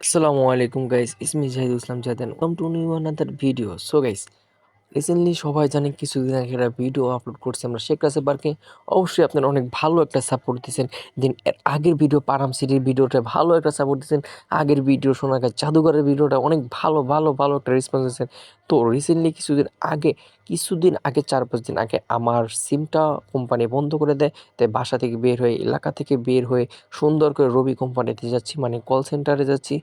আসসালামু আলাইকুম গাইস ইসমি Zahid Islam জাদেন welcome to new another video so guys recently সবাই জানে কিছুদিন আগে একটা ভিডিও আপলোড করছি আমরা শেখ রাসেল পার্কে অবশ্যই আপনারা অনেক ভালো একটা সাপোর্ট দিয়েছেন। দেন এর আগের ভিডিও পারাম সিটির ভিডিওটা ভালো একটা সাপোর্ট দিয়েছেন। আগের ভিডিও সোনাগার জাদুঘরের ভিডিওটা অনেক ভালো ভালো ভালো একটা রেসপন্স দিয়েছেন। তো রিসেন্টলি কিছুদিন আগে কিছুদিন আগে, চার পাঁচ দিন আগে আমার সিমটা কোম্পানি বন্ধ করে দেয়। তাই বাসা থেকে বের হয়ে, এলাকা থেকে বের হয়ে সুন্দর করে রবি কোম্পানিতে যাচ্ছি। মানে কল সেন্টারে যাচ্ছি।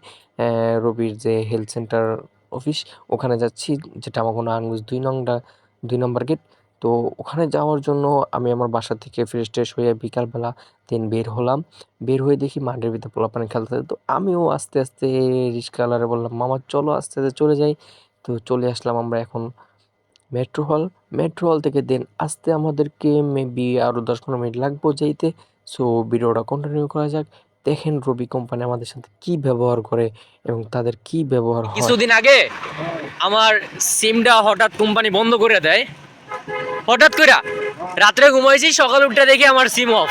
রবির যে হেলথ সেন্টার অফিস, ওখানে যাচ্ছি, যেটা আমার কোনো আনগুজ দুই নংটা দুই নম্বর গেট। তো ওখানে যাওয়ার জন্য আমি আমার বাসা থেকে ফ্রেশ ট্রেশ হয়ে বিকালবেলা দেন বের হলাম। বের হয়ে দেখি মাঠের ভিতরে পোলাপানি খেলতে তো আমিও আস্তে আস্তে রিক্সাওয়ালারে বললাম, মামা, চলো আস্তে আস্তে চলে যাই। তো চলে আসলাম আমরা এখন মেট্রো হল মেট্রো হল থেকে দেন আসতে আমাদেরকে মেবি আরও দশ পনেরো মিনিট লাগবো যেতে সো ভিডিওটা কন্টিনিউ করা যাক। দেখেন রবি কোম্পানি আমাদের সাথে কি ব্যবহার করে এবং তাদের কি ব্যবহার হয়। কিছুদিন আগে আমার সিমটা হঠাৎ কোম্পানি বন্ধ করে দেয়। হঠাৎ করে রাত্রে ঘুমাইছি, সকাল উঠে দেখি আমার সিম অফ।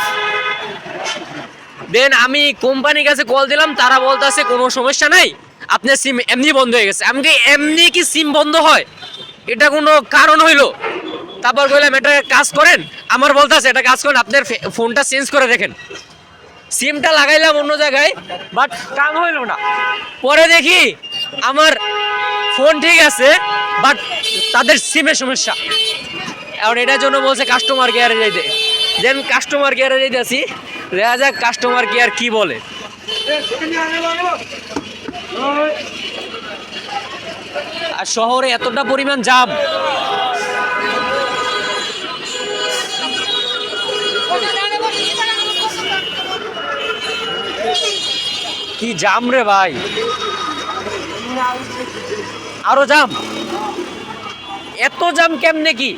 দেন আমি কোম্পানির কাছে কল দিলাম, তারা বলতেছে, কোনো সমস্যা নাই, আপনার সিম এমনি বন্ধ হয়ে গেছে। আমি কি এমনি কি সিম বন্ধ হয়? এটা কোনো কারণ হইল? তারপর বললাম এটা কাজ করেন। আমার বলতেছে, এটা কাজ করেন, আপনার ফোনটা চেঞ্জ করে দেখেন। সিমটা লাগাইলাম অন্য জায়গায় বাট কাম হইল না। পরে দেখি আমার ফোন ঠিক আছে বাট তাদের সিমের সমস্যা। এখন এটার জন্য বলছে কাস্টমার কেয়ারে যাইতে। দেন কাস্টমার কেয়ারে যাইতেছি, দেখা যাক কাস্টমার কেয়ার কি বলে। আর শহরে এতটা পরিমাণ জাম কি জাম রে ভাই? আরও জাম? এত জাম কেমনে কি?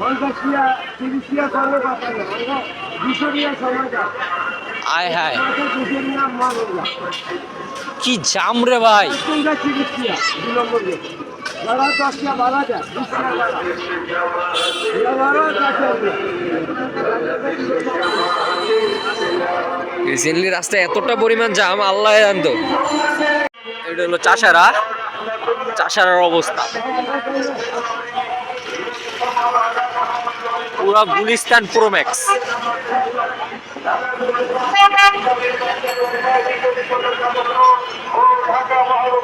পঞ্চাশিয়া তিরিশিয়া সঙ্গে কথা না দুশো নিয়ে সময় যা আয় হায়। কি জাম রে ভাই? রিসেন্টলি রাস্তায় এতটা পরিমাণ জাম, আল্লাহ জানতো এটা হলো চাষারা। চাষারার অবস্থা। পুরা গুলিস্তান প্রোম্যাক্স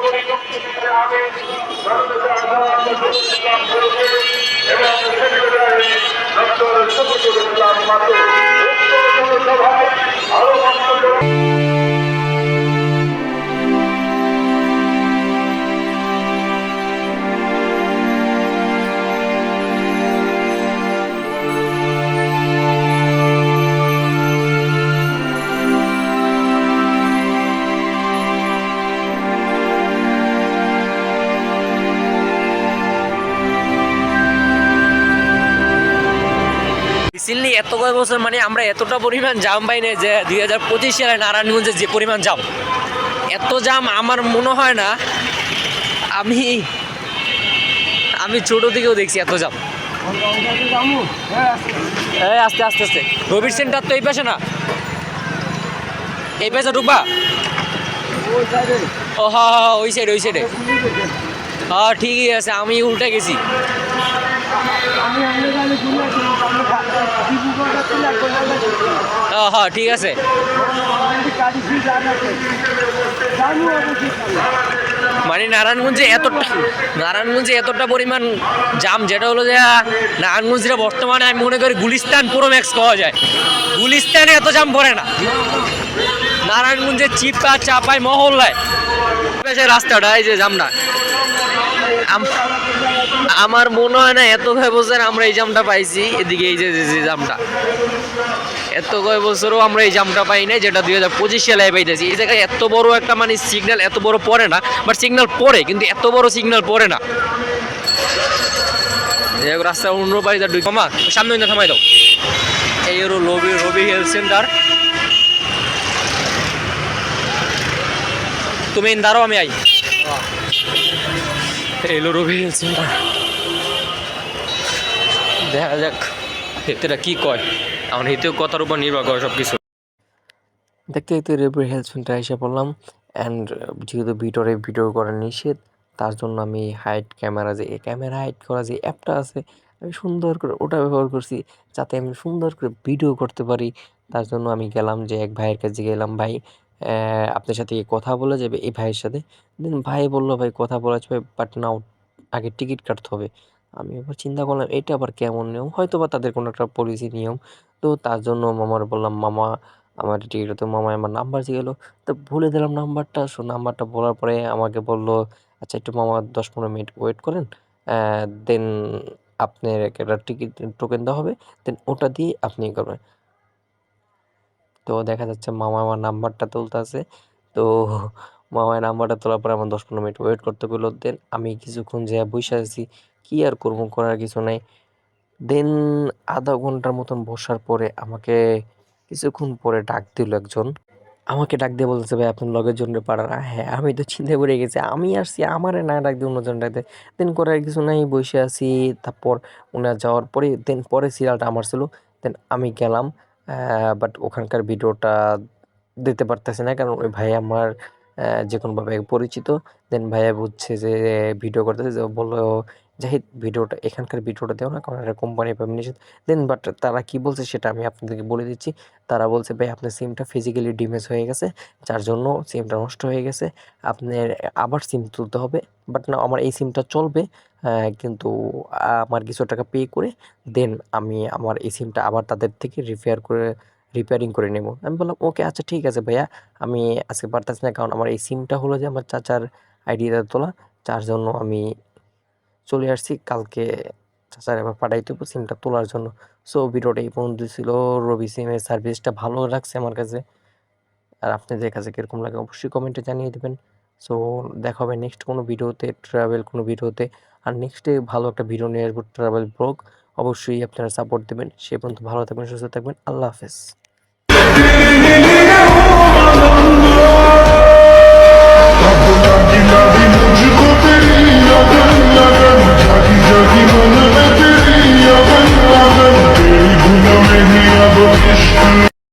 রিসেন্টলি কয়েক বছর মানে আমরা এতটা পরিমাণ জাম পাই না যে দুই হাজার পঁচিশ সালে নারায়ণগঞ্জে যে পরিমাণ জাম এত জাম আমার মনে হয় না আমি আমি ছোট থেকেও দেখছি এত জাম। এই আস্তে আস্তে আস্তে। রবির সেন্টার তো এই পাশে না? এই পাশে ঢুকবা? ও হ্যাঁ হ্যাঁ হ্যাঁ, ওই সাইডে ওই সাইডে হ্যাঁ ঠিকই আছে আমি উল্টে গেছি। হ্যাঁ ঠিক আছে। মানে নারায়ণগঞ্জে এতটা নারায়ণগঞ্জে এতটা পরিমাণ জাম, যেটা হলো যে নারায়ণগঞ্জে বর্তমানে আমি মনে করি গুলিস্তান পুরো ম্যাক্স পাওয়া যায়। গুলিস্তানে এত জাম পড়ে না। নারায়ণগঞ্জে চিপা, চাপাই মহল্লায়। রাস্তাটা, এই যে জামটা। আমার মনে হয় না, এত কয় বছর আমরা এই জামটা পাইছি, এদিকে এই যে, যে- যে জামটা। এত কয় বছরও আমরা এই জামটা পাই নাই, যেটা দুই হাজার পঁচিশ সালে পাইতেছি। এই জায়গায় এত বড় একটা মানে সিগন্যাল এত বড় পড়ে না বাট সিগন্যাল পড়ে, কিন্তু এত বড় সিগন্যাল পড়ে না। রাস্তা অন্য বাড়িতে ঢুক মামা সামনে থামাই দাও। এই হলো রবি রবি হেলথ সেন্টার তুমি দাঁড়াও, আমি আই। এই হলো রবি হেলথ দেখা যাক, হেতেরা কি কয়। আমার হেতেও কথার উপর নির্ভর করে সব কিছু দেখতে দেখতে রেবের হেলথ সেন্টার এসে পড়লাম অ্যান্ড যেহেতু ভিতরে ভিডিও করা নিষেধ, তার জন্য আমি হাইট ক্যামেরা যে ক্যামেরা হাইট করা যে অ্যাপটা আছে, আমি সুন্দর করে ওটা ব্যবহার করছি, যাতে আমি সুন্দর করে ভিডিও করতে পারি। তার জন্য আমি গেলাম যে, এক ভাইয়ের কাছে গেলাম, ভাই আপনার সাথে কি কথা বলা যাবে এই ভাইয়ের সাথে। দেন ভাই বলল, ভাই, কথা বলা যাবে বাট নাও আগে টিকিট কাটতে হবে। আমি এবার চিন্তা করলাম, এটা আবার কেমন নিয়ম? হয়তো বা তাদের কোনো একটা পলিসি নিয়ম। তো তার জন্য মামার বললাম, মামা, আমার টিকিট তো মামা আমার নাম্বার গেলো। তো ভুলে দিলাম নাম্বারটা সো নাম্বারটা বলার পরে আমাকে বলল আচ্ছা একটু মামা দশ পনেরো মিনিট ওয়েট করেন দেন আপনার একটা টিকিট টোকেন দেওয়া হবে দেন ওটা দিয়ে আপনি করবেন। তো দেখা যাচ্ছে মামা আমার নাম্বারটা তুলতেছে। তো মামার নাম্বারটা তোলার পরে আমার দশ পনেরো মিনিট ওয়েট করতে বলল দেন আমি কিছুক্ষণ যে বসে আছি। কি আর করব, করার কিছু নাই। দেন আধা ঘণ্টার মতন বসার পরে আমাকে কিছুক্ষণ পরে ডাক দিল একজন। আমাকে ডাক দিয়ে বলতেছে, ভাই আপনার লগের জন্য পাড়া না হ্যাঁ আমি তো চিন্তায় পড়ে গেছি। আমি আসছি, আমারে না ডাক দিয়ে অন্যজন ডাক দেয়। দেন করার কিছু নাই, বসে আছি। তারপর ওনার যাওয়ার পরে দেন পরে সিরিয়ালটা আমার ছিল। দেন আমি গেলাম। বাট ওখানকার ভিডিওটা দিতে পারতেছি না কারণ ওই ভাই আমার আহ, যে কোনোভাবে পরিচিত। দেন ভাইয়া বুঝছে যে ভিডিও করতেছে, যে বলল, যাই ভিডিওটা, এখানকার ভিডিওটা দেও না, কারণ এটা কোম্পানি পারমিশন দেন বাট তারা কি বলছে সেটা আমি আপনাদেরকে বলে দিচ্ছি। তারা বলছে, ভাই, আপনার সিমটা ফিজিক্যালি ডিমেজ হয়ে গেছে, যার জন্য সিমটা নষ্ট হয়ে গেছে। আপনার আবার সিম তুলতে হবে বাট না আমার এই সিমটা চলবে কিন্তু আমার কিছু টাকা পে করে দেন আমি আমার এই সিমটা আবার তাদের থেকে রিপেয়ার করে রিপেয়ারিং করে নেব। আমি বললাম, ওকে আচ্ছা ঠিক আছে ভাইয়া, আমি আজকে পারতেছি না, কারণ আমার এই সিমটা হলো যে আমার চাচার আইডিটা তোলা, যার জন্য আমি চলে আসছি, কালকে চাচার এবার পাঠাইতে হবে সিমটা তোলার জন্য। সো ভিডিওটা এই পর্যন্ত ছিল। রবি সিমের সার্ভিসটা ভালো লাগছে আমার কাছে। আর আপনাদের কাছে কীরকম লাগে অবশ্যই কমেন্টে জানিয়ে দেবেন। সো দেখা হবে নেক্সট কোনো ভিডিওতে ট্রাভেল কোনো ভিডিওতে। আর নেক্সটে ভালো একটা ভিডিও নিয়ে আসব ট্রাভেল ব্লগ অবশ্যই আপনারা সাপোর্ট দেবেন। সে পর্যন্ত ভালো থাকবেন সুস্থ থাকবেন। আল্লাহ হাফেজ।